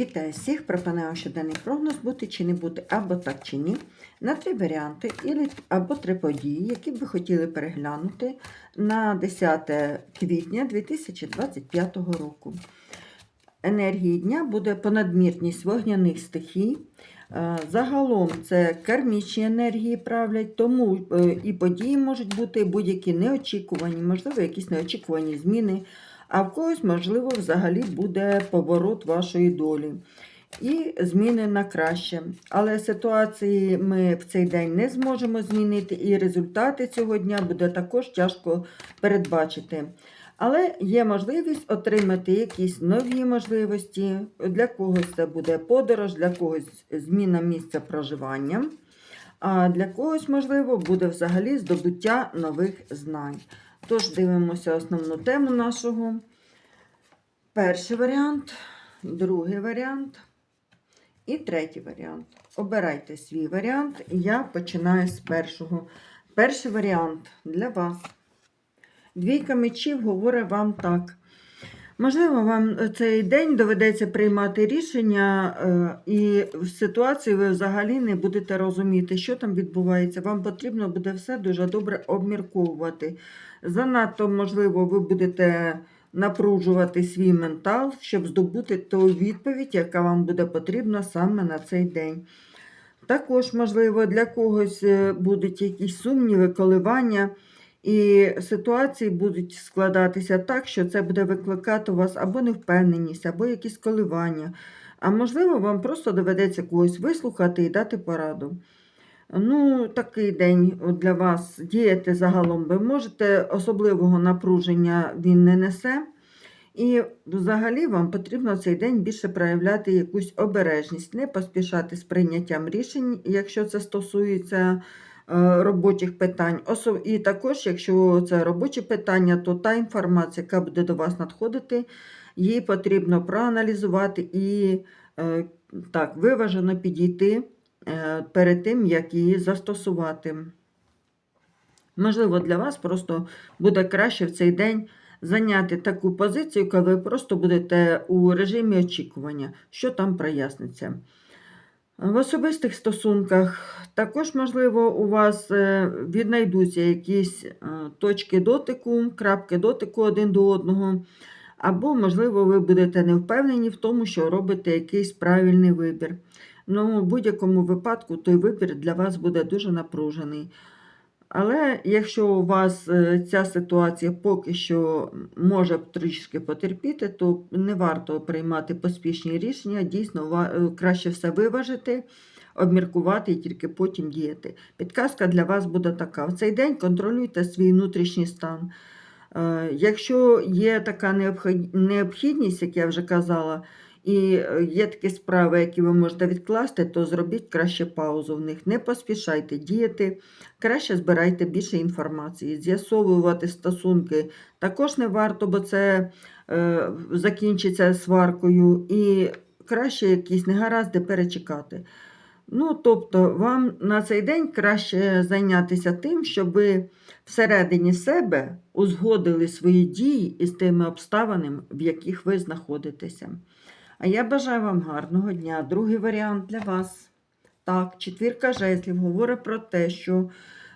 Вітаю всіх! Пропоную щоденний прогноз бути чи не бути, або так чи ні, на три варіанти або три події, які б ви хотіли переглянути на 10 квітня 2025 року. Енергії дня буде понадмірність вогняних стихій. Е, Загалом це кармічні енергії правлять, тому е, і події можуть бути будь-які неочікувані, можливо, якісь неочікувані зміни а в когось, можливо, взагалі буде поворот вашої долі. І зміни на краще. Але ситуації ми в цей день не зможемо змінити, і результати цього дня буде також тяжко передбачити. Але є можливість отримати якісь нові можливості. Для когось це буде подорож, для когось зміна місця проживання, а для когось, можливо, буде взагалі здобуття нових знань. Тож дивимося основну тему нашого. Перший варіант, другий варіант і третій варіант. Обирайте свій варіант. Я починаю з першого. Перший варіант для вас. Двійка мечів говорить вам так. Можливо, вам цей день доведеться приймати рішення, е, і в ситуації ви взагалі не будете розуміти, що там відбувається. Вам потрібно буде все дуже добре обмірковувати. Занадто, можливо, ви будете напружувати свій ментал, щоб здобути ту відповідь, яка вам буде потрібна саме на цей день. Також, можливо, для когось е, будуть якісь сумніви, коливання. І ситуації будуть складатися так, що це буде викликати у вас або невпевненість, або якісь коливання. А можливо, вам просто доведеться когось вислухати і дати пораду. Ну, такий день для вас діяти загалом ви можете, особливого напруження він не несе. І взагалі вам потрібно цей день більше проявляти якусь обережність, не поспішати з прийняттям рішень, якщо це стосується робочих питань. І також, якщо це робочі питання, то та інформація, яка буде до вас надходити, її потрібно проаналізувати і е, так, виважено підійти е, перед тим, як її застосувати. Можливо, для вас просто буде краще в цей день зайняти таку позицію, коли ви просто будете у режимі очікування, що там проясниться. В особистих стосунках також, можливо, у вас е, віднайдуться якісь е, точки дотику, крапки дотику один до одного, або, можливо, ви будете не впевнені в тому, що робите якийсь правильний вибір. Ну, в будь-якому випадку той вибір для вас буде дуже напружений. Але якщо у вас е, ця ситуація поки що може трішки потерпіти, то не варто приймати поспішні рішення. Дійсно, е, краще все виважити, обміркувати і тільки потім діяти. Підказка для вас буде така: в цей день контролюйте свій внутрішній стан. Е, Якщо є така необхідність, як я вже казала, і е, є такі справи, які ви можете відкласти, то зробіть краще паузу в них. Не поспішайте діяти, краще збирайте більше інформації. З'ясовувати стосунки також не варто, бо це е, закінчиться сваркою, і краще якісь негаразди перечекати. Ну, тобто, вам на цей день краще зайнятися тим, щоб ви всередині себе узгодили свої дії із тими обставинами, в яких ви знаходитеся. А я бажаю вам гарного дня. Другий варіант для вас. Так, четвірка жезлів говорить про те, що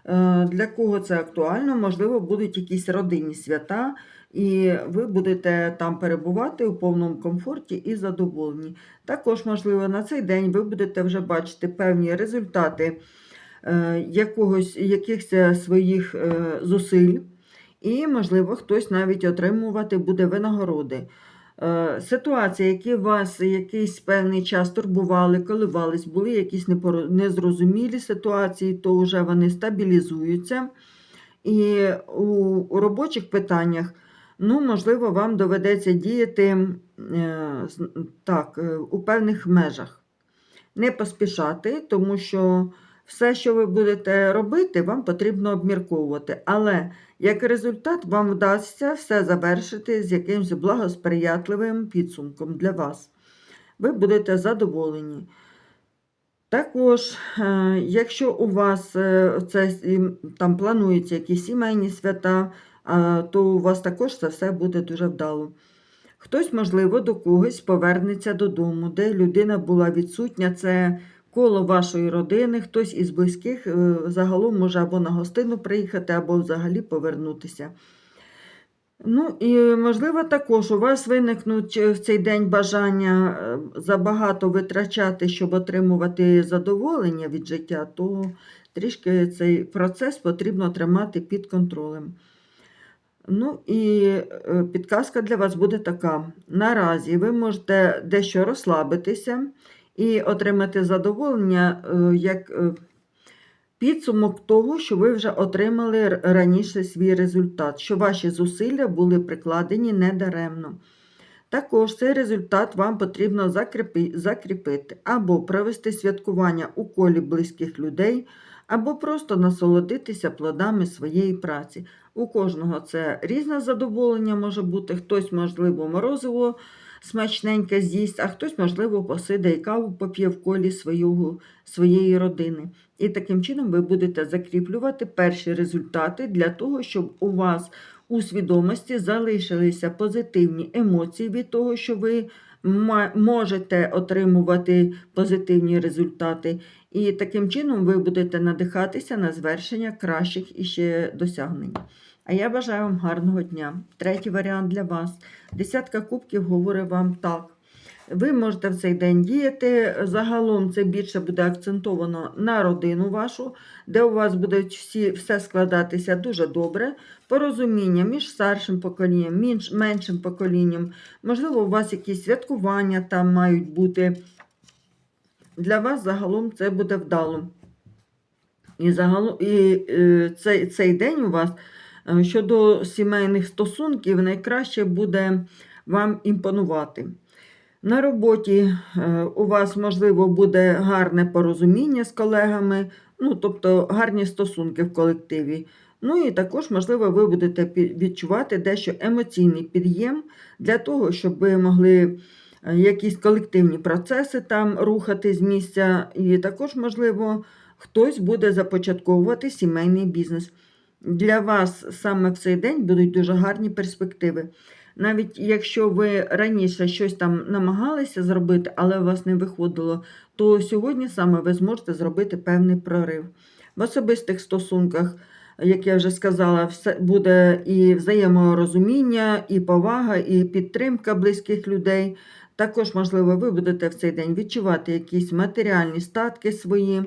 е, для кого це актуально, можливо, будуть якісь родинні свята, і ви будете там перебувати у повному комфорті і задоволені. Також, можливо, на цей день ви будете вже бачити певні результати е, якогось, якихось своїх е, зусиль, і, можливо, хтось навіть отримувати буде винагороди. Е, Ситуації, які вас якийсь певний час турбували, коливались, були якісь незрозумілі ситуації, то вже вони стабілізуються. І у, робочих питаннях, ну, можливо, вам доведеться діяти е, так, е, у певних межах. Не поспішати, тому що все, що ви будете робити, вам потрібно обмірковувати. Але як результат, вам вдасться все завершити з якимось благосприятливим підсумком для вас. Ви будете задоволені. Також, е, якщо у вас е, це, там плануються якісь сімейні свята, то у вас також це все буде дуже вдало. Хтось, можливо, до когось повернеться додому, де людина була відсутня. Це коло вашої родини, хтось із близьких е, загалом може або на гостину приїхати, або взагалі повернутися. Ну і можливо, також у вас виникнуть е, в цей день бажання е, забагато витрачати, щоб отримувати задоволення від життя, то трішки цей процес потрібно тримати під контролем. Ну і підказка для вас буде така: наразі ви можете дещо розслабитися і отримати задоволення е, як е, підсумок того, що ви вже отримали раніше свій результат, що ваші зусилля були прикладені недаремно. Також цей результат вам потрібно закріпити або провести святкування у колі близьких людей, або просто насолодитися плодами своєї праці. У кожного це різне задоволення може бути. Хтось, можливо, морозиво смачненьке з'їсть, а хтось, можливо, посиде і каву поп'є в колі свого, своєї родини. І таким чином ви будете закріплювати перші результати для того, щоб у вас у свідомості залишилися позитивні емоції від того, що ви можете отримувати позитивні результати. І таким чином ви будете надихатися на звершення кращих іще досягнень. А я бажаю вам гарного дня. Третій варіант для вас. Десятка кубків говорить вам так. Ви можете в цей день діяти. Загалом це більше буде акцентовано на родину вашу, де у вас буде всі, все складатися дуже добре. Порозуміння між старшим поколінням, між меншим поколінням. Можливо, у вас якісь святкування там мають бути. Для вас загалом це буде вдало. І, загалом, і е, цей, цей день у вас щодо сімейних стосунків найкраще буде вам імпонувати. На роботі е, у вас, можливо, буде гарне порозуміння з колегами, ну, тобто гарні стосунки в колективі. Ну і також, можливо, ви будете відчувати дещо емоційний під'єм для того, щоб ви могли е, якісь колективні процеси там рухати з місця. І також, можливо, хтось буде започатковувати сімейний бізнес. Для вас саме в цей день будуть дуже гарні перспективи. Навіть якщо ви раніше щось там намагалися зробити, але у вас не виходило, то сьогодні саме ви зможете зробити певний прорив. В особистих стосунках, як я вже сказала, все буде і взаєморозуміння, і повага, і підтримка близьких людей. Також, можливо, ви будете в цей день відчувати якісь матеріальні статки свої.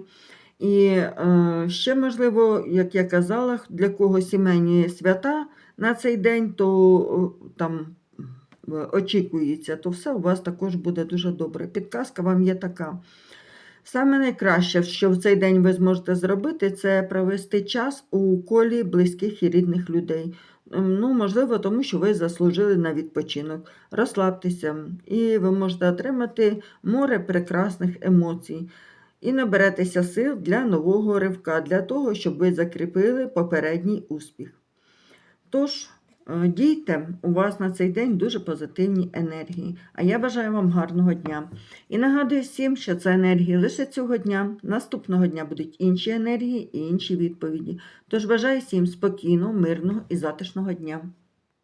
І е, ще, можливо, як я казала, для кого сімейні свята на цей день, то там е, очікується, то все у вас також буде дуже добре. Підказка вам є така. Саме найкраще, що в цей день ви зможете зробити, це провести час у колі близьких і рідних людей. Ну, можливо, тому що ви заслужили на відпочинок. Розслабтеся, і ви можете отримати море прекрасних емоцій. І наберетеся сил для нового ривка, для того, щоб ви закріпили попередній успіх. Тож, е, дійте, у вас на цей день дуже позитивні енергії. А я бажаю вам гарного дня. І нагадую всім, що це енергії лише цього дня. Наступного дня будуть інші енергії і інші відповіді. Тож бажаю всім спокійного, мирного і затишного дня.